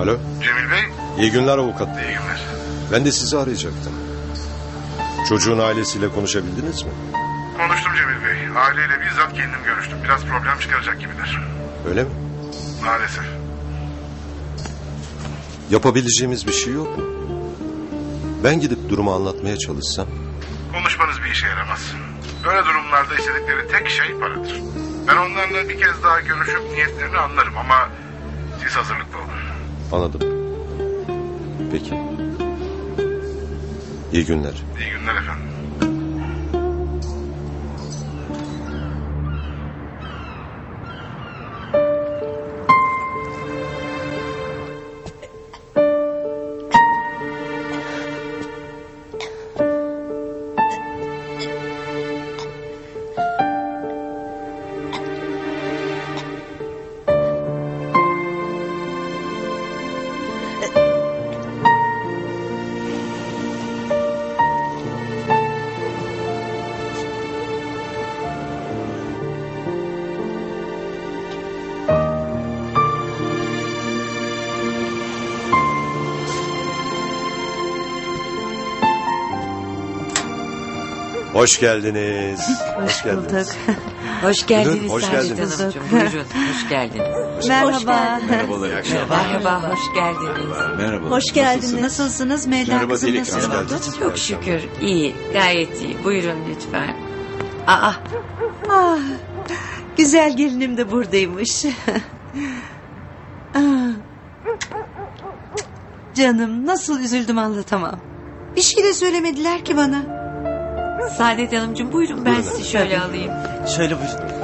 Alo. Cemil Bey, İyi günler avukat iyi günler. Ben de sizi arayacaktım. Çocuğun ailesiyle konuşabildiniz mi? Konuştum Cemil Bey. Aileyle bizzat kendim görüştüm. Biraz problem çıkaracak gibiler. Öyle mi? Maalesef. Yapabileceğimiz bir şey yok mu? Ben gidip durumu anlatmaya çalışsam. Konuşmanız bir işe yaramaz. Böyle durumlarda istedikleri tek şey paradır. Ben onlarla bir kez daha görüşüp niyetlerini anlarım ama siz hazırlıklı olun. Anladım. Peki. İyi günler. İyi günler efendim. Hoş geldiniz. Hoş geldiniz. Hoş geldiniz hoş Saadet geldiniz. Hanımcığım. Buyurun, hoş geldiniz. Merhaba. Merhabalar, iyi akşamlar. Merhaba, hoş geldiniz. Merhaba. Hoş geldiniz. Nasılsınız? Melda Merhaba, kızım Dilek Hoş oldu? Çok şükür, iyi, gayet iyi. Buyurun lütfen. Aa, Ah, güzel gelinim de buradaymış. Ah. Canım nasıl üzüldüm anlatamam. Bir şey de söylemediler ki bana. Saadet Hanımcığım buyurun ben Buyurun sizi şöyle alayım. Şöyle buyurun.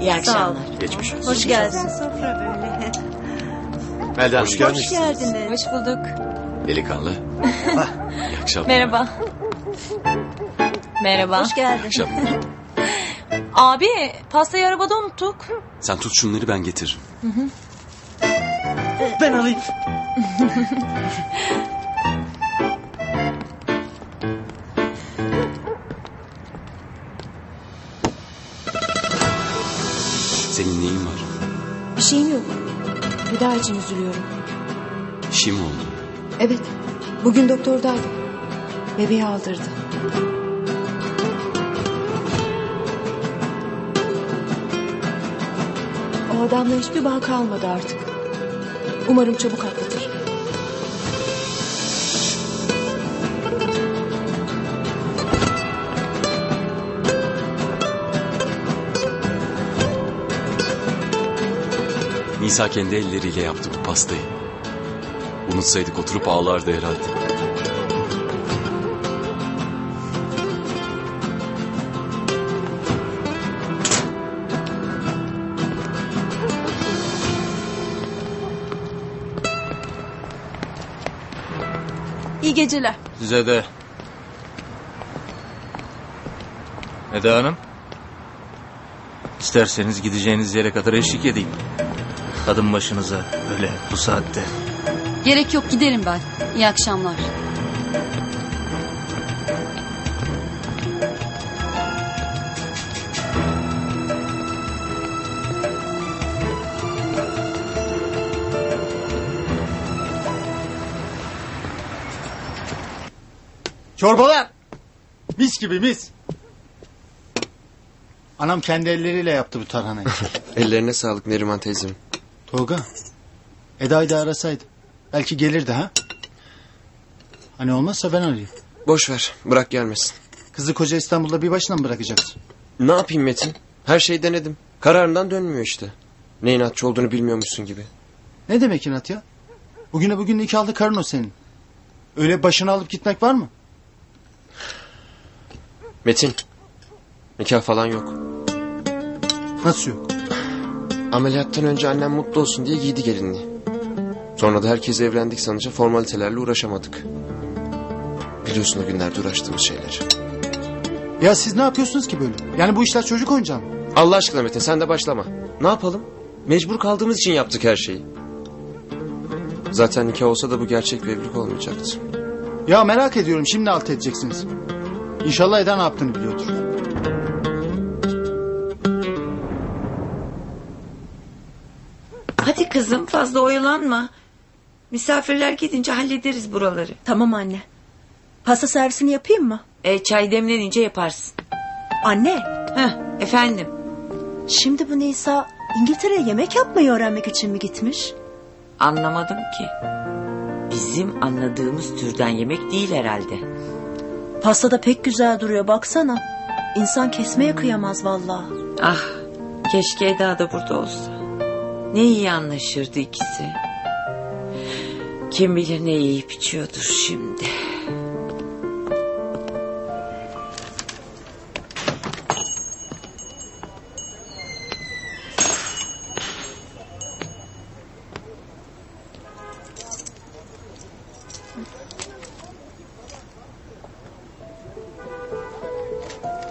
İyi akşamlar. Geçmiş olsun. Hoş geldin. Sofra böyle. Melda Hanım, Hoş geldiniz. geldiniz. Hoş bulduk. Delikanlı. iyi akşamlar. Merhaba. Merhaba. Hoş geldin. İyi akşamlar. Abi pastayı arabada unuttuk. Sen tut şunları ben getiririm. Ben alayım. Senin neyin var? Bir şeyim yok. Vida için üzülüyorum. Bir şey mi oldu? Evet. Bugün doktordaydım. Bebeği aldırdı. O adamla hiçbir bağ kalmadı artık. Umarım çabuk atlatır. Nisa kendi elleriyle yaptı bu pastayı. Unutsaydık oturup ağlardı herhalde. İyi geceler. Size de. Eda Hanım. İsterseniz gideceğiniz yere kadar eşlik edeyim. Kadın başınıza öyle bu saatte. Gerek yok giderim ben. İyi akşamlar. Çorbalar. Mis gibi mis. Anam kendi elleriyle yaptı bu tarhanayı. Ellerine sağlık Neriman teyzem. Tolga. Eda'yı da arasaydı. Belki gelirdi ha. Hani olmazsa ben arayayım. Boş ver bırak gelmesin. Kızı koca İstanbul'da bir başına mı bırakacaksın? Ne yapayım Metin? Her şeyi denedim. Kararından dönmüyor işte. Ne inatçı olduğunu bilmiyormuşsun gibi. Ne demek inat ya? Bugüne bugün nikahlı karın o senin. Öyle başını alıp gitmek var mı? Metin. Nikah falan yok. Nasıl yok? Ameliyattan önce annem mutlu olsun diye giydi gelinliği. Sonra da herkes evlendik sanınca formalitelerle uğraşamadık. Biliyorsun o günlerde uğraştığımız şeyler. Ya siz ne yapıyorsunuz ki böyle? Yani bu işler çocuk oyuncağı mı? Allah aşkına Metin sen de başlama. Ne yapalım? Mecbur kaldığımız için yaptık her şeyi. Zaten nikah olsa da bu gerçek bir evlilik olmayacaktı. Ya merak ediyorum şimdi alt edeceksiniz. İnşallah Eda ne yaptığını biliyordur. Kızım fazla oyalanma. Misafirler gidince hallederiz buraları. Tamam anne. Pasta servisini yapayım mı? E, çay demlenince yaparsın. Anne, Heh, efendim. şimdi bu Nisa İngiltere'ye yemek yapmayı öğrenmek için mi gitmiş? Anlamadım ki. Bizim anladığımız türden yemek değil herhalde. Pasta da pek güzel duruyor baksana. İnsan kesmeye kıyamaz vallahi. Ah, keşke Eda da burada olsa. Ne iyi anlaşırdı ikisi. Kim bilir ne yiyip içiyordur şimdi.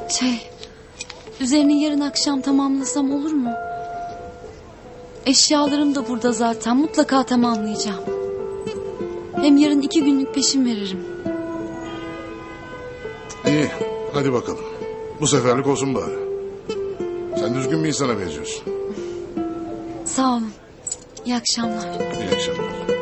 Şey, üzerini yarın akşam tamamlasam olur mu? Eşyalarım da burada zaten. Mutlaka tamamlayacağım. Hem yarın iki günlük peşin veririm. İyi hadi bakalım. Bu seferlik olsun bari. Sen düzgün bir insana benziyorsun. Sağ olun. İyi akşamlar. İyi akşamlar.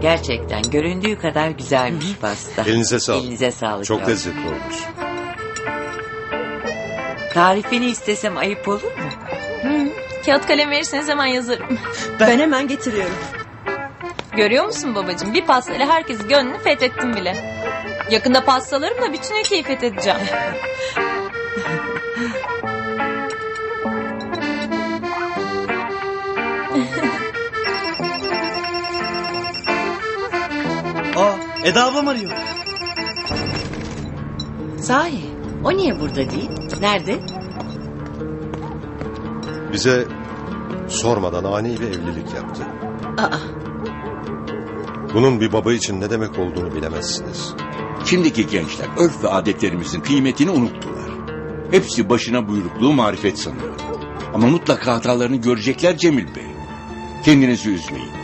Gerçekten göründüğü kadar güzelmiş pasta. Elinize sağlık. Elinize sağlık. Çok yavrum. lezzetli olmuş. Tarifini istesem ayıp olur mu? Kağıt kalem verirseniz hemen yazarım. Ben hemen getiriyorum. Görüyor musun babacığım? Bir pastayla herkesin gönlünü fethettim bile. Yakında pastalarımla bütün ülkeyi fethedeceğim. Eda ablam arıyor. Sahi o niye burada değil? Nerede? Bize sormadan ani bir evlilik yaptı. Aa, Bunun bir baba için ne demek olduğunu bilemezsiniz. Şimdiki gençler örf ve adetlerimizin kıymetini unuttular. Hepsi başına buyrukluğu marifet sanıyor. Ama mutlaka hatalarını görecekler Cemil Bey. Kendinizi üzmeyin.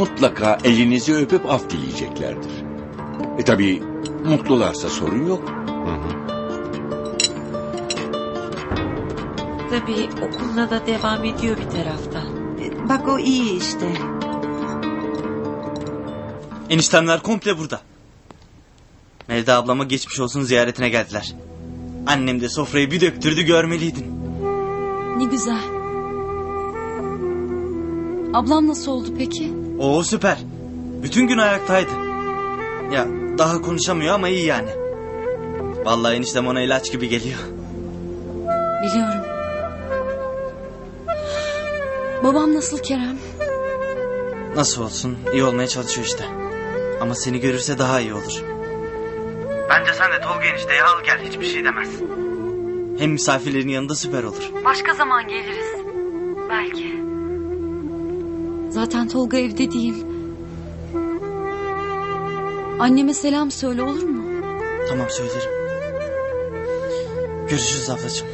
Mutlaka elinizi öpüp af dileyeceklerdir. E tabi mutlularsa sorun yok. Hı hı. tabii okuluna da devam ediyor bir taraftan. E, Bak o iyi işte. Eniştemler komple burada. Melda ablama geçmiş olsun ziyaretine geldiler. Annem de sofrayı bir döktürdü görmeliydin. Ne güzel. Ablam nasıl oldu peki? Oo süper. Bütün gün ayaktaydı. Ya daha konuşamıyor ama iyi yani. Vallahi eniştem ona ilaç gibi geliyor. Biliyorum. Babam nasıl Kerem? Nasıl olsun iyi olmaya çalışıyor işte. Ama seni görürse daha iyi olur. Bence sen de Tolga enişteyi al gel hiçbir şey demez. Hem misafirlerin yanında süper olur. Başka zaman geliriz. Belki. Zaten Tolga evde değil. Anneme selam söyle olur mu? Tamam söylerim. Görüşürüz ablacığım.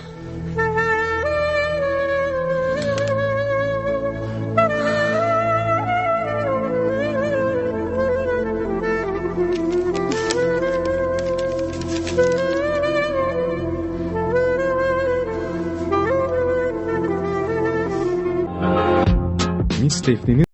teklifliğini